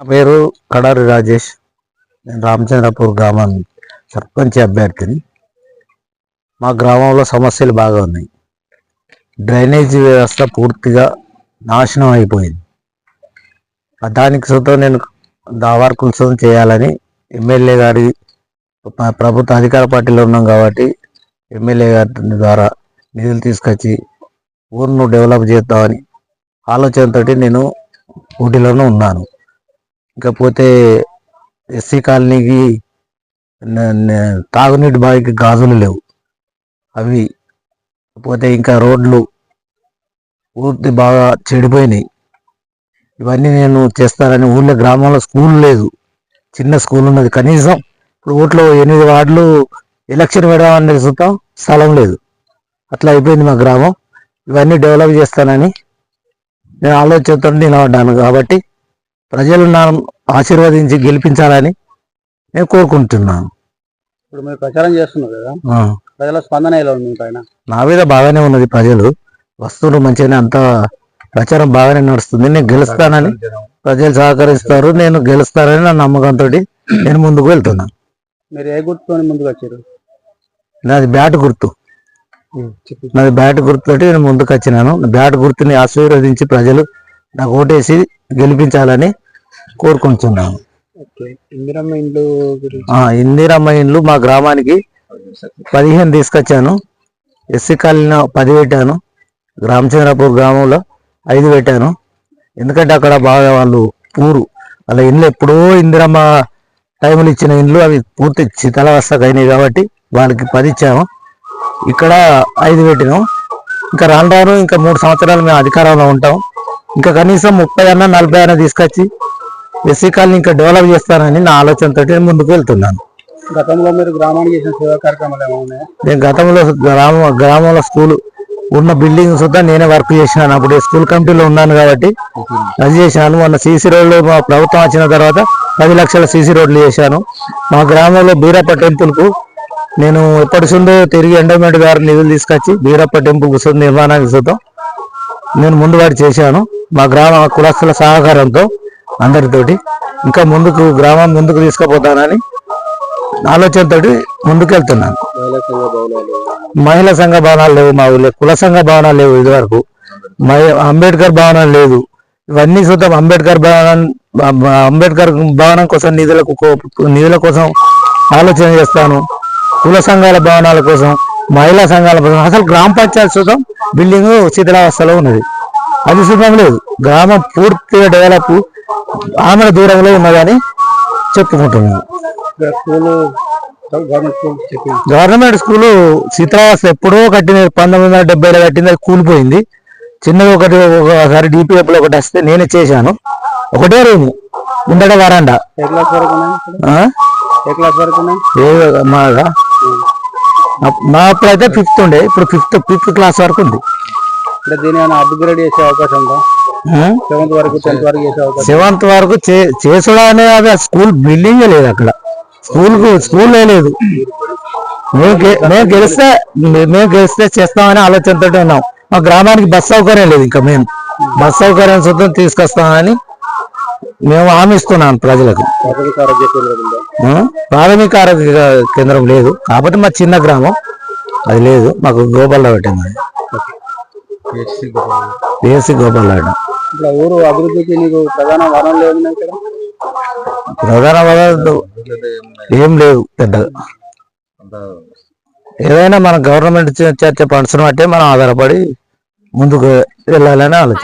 నా పేరు కడారి రాజేష్. నేను రామచంద్రపూర్ గ్రామం సర్పంచ్ అభ్యర్థిని. మా గ్రామంలో సమస్యలు బాగా ఉన్నాయి. డ్రైనేజీ వ్యవస్థ పూర్తిగా నాశనం అయిపోయింది. దానికి సుతం నేను దావార్కుల సొంతం చేయాలని ఎమ్మెల్యే గారి ప్రభుత్వ అధికార పార్టీలో ఉన్నాం కాబట్టి ఎమ్మెల్యే గారి ద్వారా నిధులు తీసుకొచ్చి ఊరును డెవలప్ చేద్దామని ఆలోచనతోటి నేను ఊటీలోనూ ఉన్నాను. ఇకపోతే ఎస్సీ కాలనీకి తాగునీటి బావికి గాజులు లేవు. అవి పోతే ఇంకా రోడ్లు పూర్తి బాగా చెడిపోయినాయి. ఇవన్నీ నేను చేస్తానని ఊళ్ళో గ్రామంలో స్కూల్ లేదు. చిన్న స్కూల్ ఉన్నది. కనీసం ఇప్పుడు ఊట్లో ఎనిమిది వార్డులు ఎలక్షన్ పెడదామని చూద్దాం స్థలం లేదు. అట్లా అయిపోయింది మా గ్రామం. ఇవన్నీ డెవలప్ చేస్తానని నేను ఆలోచనతో నిలబడ్డాను కాబట్టి ప్రజలు నన్ను ఆశీర్వదించి గెలిపించాలని నేను కోరుకుంటున్నాను. ఇప్పుడు మీరు ప్రచారం చేస్తున్నారు కదా ప్రజల స్పందన ఎలా ఉంది పైన? నా మీద బాగానే ఉన్నది ప్రజలు. వస్తువులు మంచిగానే అంత ప్రచారం బాగానే నడుస్తుంది. నేను గెలుస్తానని ప్రజలు సహకరిస్తారు. నేను గెలుస్తానని నా నమ్మకంతో నేను ముందుకు వెళ్తున్నాను మీరు ఏ గుర్తుకొని ముందుకు వచ్చారు? నాది బ్యాట్ గుర్తు. నాది బ్యాట్ గుర్తుతోటి నేను ముందుకు వచ్చినాను. బ్యాట్ గుర్తుని ఆశీర్వదించి ప్రజలు నాకు ఓటేసి గెలిపించాలని కోరుకుంటున్నాను. ఇందిరమ్మ ఇండ్లు మా గ్రామానికి పదిహేను తీసుకొచ్చాను. ఎస్సీ కాలనీ పది పెట్టాను. రామచంద్రపూర్ గ్రామంలో ఐదు పెట్టాను. ఎందుకంటే అక్కడ బాగా వాళ్ళు పూరు. వాళ్ళ ఇండ్లు ఎప్పుడో ఇందిరమ్మ టైంలో ఇచ్చిన ఇండ్లు అవి పూర్తి శిథిలావస్థకు అయినాయి కాబట్టి వాళ్ళకి పది ఇచ్చాము. ఇక్కడ ఐదు పెట్టినాం. ఇంకా రాను రాను ఇంకా మూడు సంవత్సరాలు మేము అధికారంలో ఉంటాం. ఇంకా కనీసం ముప్పై అన్న నలభై అన్న తీసుకొచ్చి ఎస్సీ కాలనీ ఇంకా డెవలప్ చేస్తానని నా ఆలోచనతో నేను ముందుకు వెళ్తున్నాను. గతంలో మీరు గ్రామానికి చేసిన సేవా కార్యక్రమాలు నేను గతంలో గ్రామ గ్రామంలో స్కూల్ ఉన్న బిల్డింగ్ సుద్ధా నేనే వర్క్ చేసినాను. అప్పుడు స్కూల్ కమిటీలో ఉన్నాను కాబట్టి అది చేశాను మొన్న సీసీ రోడ్లు మా ప్రభుత్వం వచ్చిన తర్వాత పది లక్షల సీసీ రోడ్లు చేశాను. మా గ్రామంలో బీరప్ప టెంపుల్కు నేను ఎప్పటి నుండో తిరిగి ఎండోమెంట్ గారి నిధులు తీసుకొచ్చి బీరప్ప టెంపుల్కు సుద్ధ నిర్మాణానికి సుద్ధం నేను ముందు వాడి చేశాను. మా గ్రామ కులస్తుల సహకారంతో అందరితోటి. ఇంకా ముందుకు గ్రామం ముందుకు తీసుకుపోతానని ఆలోచనతోటి ముందుకు వెళ్తున్నాను మహిళా సంఘ భవనాలు లేవు మా ఊళ్ళో. కుల సంఘ భవనాలు లేవు ఇదివరకు. మహి- అంబేద్కర్ భవనం లేదు ఇవన్నీ చూద్దాం. అంబేద్కర్ భవనం అంబేద్కర్ భవనం కోసం నిధులకు నిధుల కోసం ఆలోచన చేస్తాను. కుల సంఘాల భవనాల కోసం మహిళా సంఘాల అసలు గ్రామ పంచాయతీ చూద్దాం. బిల్డింగ్ శిథిలావస్థలో ఉన్నది. అది చూద్దాం లేదు. గ్రామం పూర్తిగా డెవలప్ ఆమె దూరంలో ఉన్నదని చెప్పుకుంటున్నాను. గవర్నమెంట్ స్కూల్ శిథిలావస్థ ఎప్పుడో కట్టినది పంతొమ్మిది వందల డెబ్బైలో కట్టింది. అది కూలిపోయింది. చిన్నది ఒకటి ఒకసారి డిపిఎఫ్లో ఒకటి వస్తే నేనే చేశాను. ఒకటే రూము. ముందట వరండా. ఏ క్లాస్ వరకు ఉన్నాయి మా అప్పుడైతే ఫిఫ్త్ ఉండే. ఇప్పుడు ఫిఫ్త్ ఫిఫ్త్ క్లాస్ వరకు ఉంది. అంటే దీని ఏమైనా అప్గ్రేడ్ చేసే అవకాశం ఉందా? సెవెంత్ వరకు టెన్త్ వరకు చేసే అవకాశం సెవెంత్ వరకు చేసుడా అది స్కూల్ బిల్డింగ్ లేదు అక్కడ. స్కూల్ స్కూల్ లేదు. మేము గెలిస్తే మేము గెలిస్తే చేస్తామని ఆలోచనతో ఉన్నాం. మా గ్రామానికి బస్ సౌకర్యం లేదు ఇంకా మేము. బస్ సౌకర్యం సుతం తీసుకొస్తామని మేము హామీ ప్రజలకు. ప్రాథమిక ఆరోగ్య కేంద్రం ఉందా? ఆ? ప్రాథమిక ఆరోగ్య కేంద్రం లేదు. కాబట్టి మా చిన్న గ్రామం. అది లేదు. మాకు గోపాల్లో పెట్టింది పిఎస్సి గోపాల్లో ఇట్లా ఊరు అభివృద్ధికి నీకు ప్రధాన వనరులు ప్రధాన ఏం లేవు పెద్దగా. ఏదైనా మన గవర్నమెంట్ చర్చ ఫండ్స్ బట్టే మనం ఆధారపడి ముందుకు వెళ్ళాలని ఆలోచన.